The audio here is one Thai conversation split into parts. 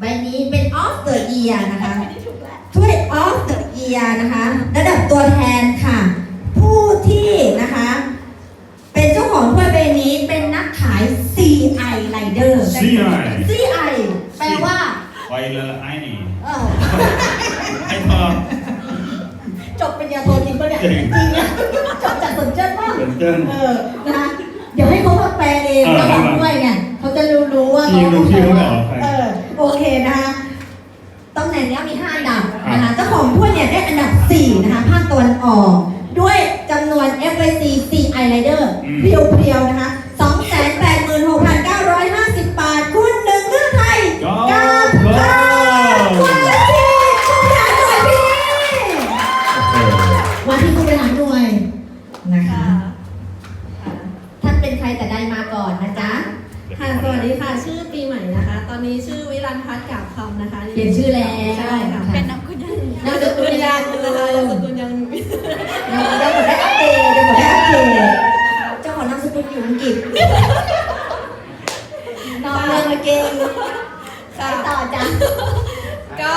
ใบนี้เป็น of the year นะคะถ้วย of the year นะคะ ระดับตัวแทนค่ะ ผู้ที่นะคะ เป็นเจ้าของถ้วยใบนี้เป็นนักขาย CI Rider CI CI แปลว่าไวเลอร์ไอนี่เออไอทอจบปริญญาโทจริงปะเนี่ยจริงจริงนะจบจากสนเจิ้นป่ะเกินเกินเออนะคะเดี๋ยวให้เขามาแปลเองเออเจ้าของถ้วยเนี่ยเขาจะรู้รู้ว่าพี่รู้พี่รู้เหรอใครเออโอ เคนะคะตำแหน่งเนี้ยมี 5 อันดับนะคะเจ้าของถ้วยเนี่ยได้อันดับ 4 นะคะภาคตะวันออก ด้วยจำนวน FYC CI Rider เพียวๆนะคะ ค่ะ สวัสดีค่ะ ชื่อปีใหม่นะคะ ตอนนี้ชื่อวิรันพัฒน์กาบคำนะคะเปลี่ยนชื่อแล้วใช่ค่ะเป็นนามกุลยังนามสกุลยังนะคะนามสกุลยังยังยังหมดได้อัปเดตยังหมดได้อัปเดตเจ้าของนามสกุลอยู่อังกฤษนอนเรื่องละเก่งไปค่ะต่อจ้ะก็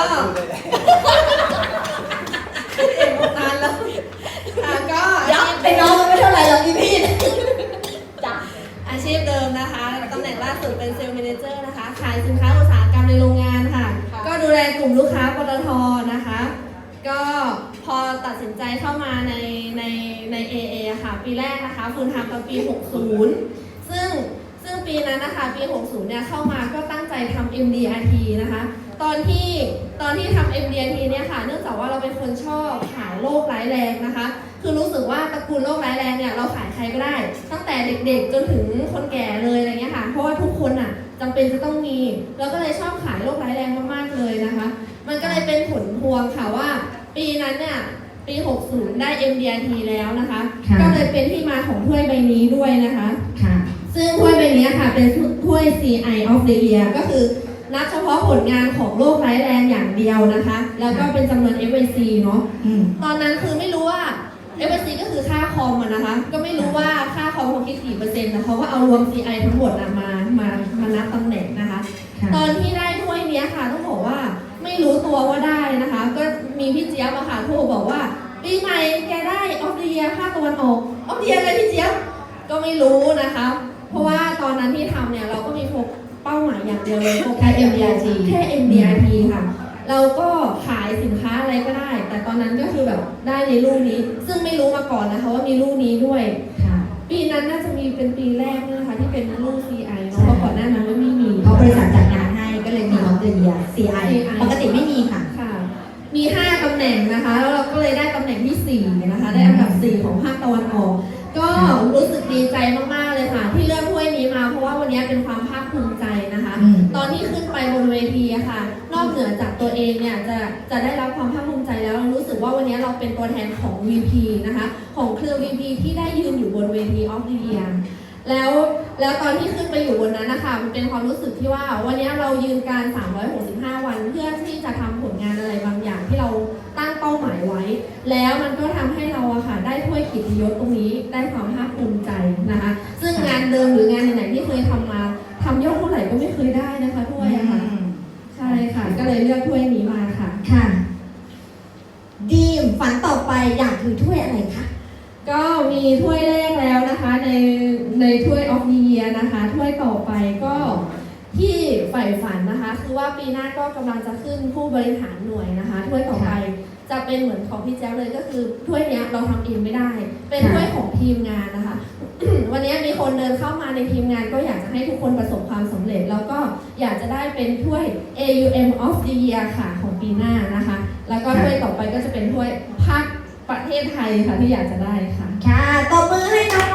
ใจเข้ามาในในใน AA ค่ะปีแรกนะคะฟูลไทม์ตอนปี 60 ซึ่งซึ่งปีนั้นนะคะปี 60 เนี่ยเข้ามาก็ตั้งใจทำ MDRT นะคะ ตอนที่ตอนที่ทำ MDRT เนี่ยค่ะ เนื่องจากว่าเราเป็นคนชอบขายโรคร้ายแรงนะคะ คือรู้สึกว่าตระกูลโรคร้ายแรงเนี่ยเราขายใครก็ได้ ตั้งแต่เด็กๆจนถึงคนแก่เลยอะไรเงี้ยค่ะ เพราะว่าทุกคนอะจำเป็นจะต้องมีเราก็เลยชอบขายโรคร้ายแรงมากๆเลยนะคะ มันก็เลยเป็นผลพวงค่ะว่า ปีนั้นเนี่ย ปี 60 ได้ MDRT แล้วนะคะ ค่ะ ก็เลยเป็นที่มาของถ้วยใบนี้ด้วยนะคะ ค่ะ ซึ่งถ้วยใบนี้ค่ะเป็นถ้วย CI of the Year ก็คือนับเฉพาะผลงานของโรคร้ายแรงอย่างเดียวนะคะ แล้วก็เป็นจำนวน FAC เนาะ อืม ตอนนั้นคือไม่รู้ว่า FAC ก็คือค่าคอมอะนะคะ ก็ไม่รู้ว่าค่าคอมเขาคิดกี่เปอร์เซ็นต์นะเขาก็เอารวม CI ทั้งหมดอะมา มา มานับตำแหน่งนะคะ ค่ะ ตอนที่ได้ถ้วยเนี้ยค่ะต้องบอกว่าไม่รู้ตัวว่าได้นะคะ ก็มี พี่เจี๊ยบอะค่ะโทรบอกว่า ปีใหม่แกได้ออฟเดียภาคตะวันออกออฟเดียอะไรพี่เจี๊ยบก็ไม่รู้นะคะ เพราะว่าตอนนั้นที่ทำเนี่ยเราก็มีโฟกเป้าหมายอย่างเดียวเลยโฟกัส MDRT แค่ MDRT ค่ะ เราก็ขายสินค้าอะไรก็ได้ แต่ตอนนั้นก็คือแบบได้ในรูปนี้ ซึ่งไม่รู้มาก่อนนะคะว่ามีรูปนี้ด้วยค่ะปีนั้นน่าจะมีเป็นปีแรกด้วยนะคะที่เป็นรูป CI เนอะเพราะก่อนหน้านั้นไม่มีเพราะบริษัทจัดงานให้ก็เลยมีออฟเดอะเยีย CI ปกติไม่มีค่ะค่ะมี5ตำ แหน่งนะคะ แล้วเราก็เลยได้ตำแหน่งที่ 4 นะคะ ได้อันดับ 4 ของภาคตะวันออก ก็รู้สึกดีใจมากๆเลยค่ะ ที่เลือกถ้วยนี้มา เพราะว่าวันนี้เป็นความภาคภูมิใจนะคะอืมตอนที่ขึ้นไปบนเวทีอะค่ะ นอกเหนือจากตัวเองเนี่ยจะจะได้รับความภาคภูมิใจแล้วเรารู้สึกว่าวันนี้เราเป็นตัวแทนของ VP นะคะ ของเครือ VP ที่ได้ยืนอยู่บนเวที of the year แล้วแล้วตอนที่ขึ้นไปอยู่บนนั้นนะคะมันเป็นความรู้สึกที่ว่า วันนี้เรายืนการ 365 วันเพื่อที่จะทำผลงานอะไรบางอย่างที่เราตั้งเป้าหมายไว้ แล้วมันก็ทำให้เราอะค่ะได้ถ้วยเกียรติยศตรงนี้ได้ความภาคภูมิใจนะคะ ซึ่งงานเดิมหรืองานไหนๆที่เคยทำมาทำยอดเท่าไหร่ก็ไม่เคยได้นะคะถ้วยอะค่ะใช่ค่ะ ก็เลยเลือกถ้วยนี้มาค่ะค่ะ ดีมฝันต่อไปอยากถือถ้วยอะไรคะก็มีถ้วยแรกแล้วนะคะ ในในถ้วยออฟเยียนะคะถ้วยต่อไปก็ที่ใฝ่ฝันนะคะ คือว่าปีหน้าก็กำลังจะขึ้นผู้บริหารหน่วยนะคะถ้วยต่อไป จะเป็นเหมือนของพี่แจ๊บเลยก็คือถ้วยเนี้ยเราทำเองไม่ได้ เป็นถ้วยของทีมงานนะคะวันนี้มีคนเดินเข้ามาในทีมงานก็อยากจะให้ทุกคนประสบความสำเร็จ แล้วก็อยากจะได้เป็นถ้วย AUM of the Year ค่ะของปีหน้านะคะ แล้วก็ถ้วยต่อไปก็จะเป็นถ้วยภาคประเทศไทยค่ะที่อยากจะได้ค่ะ ค่ะตบมือ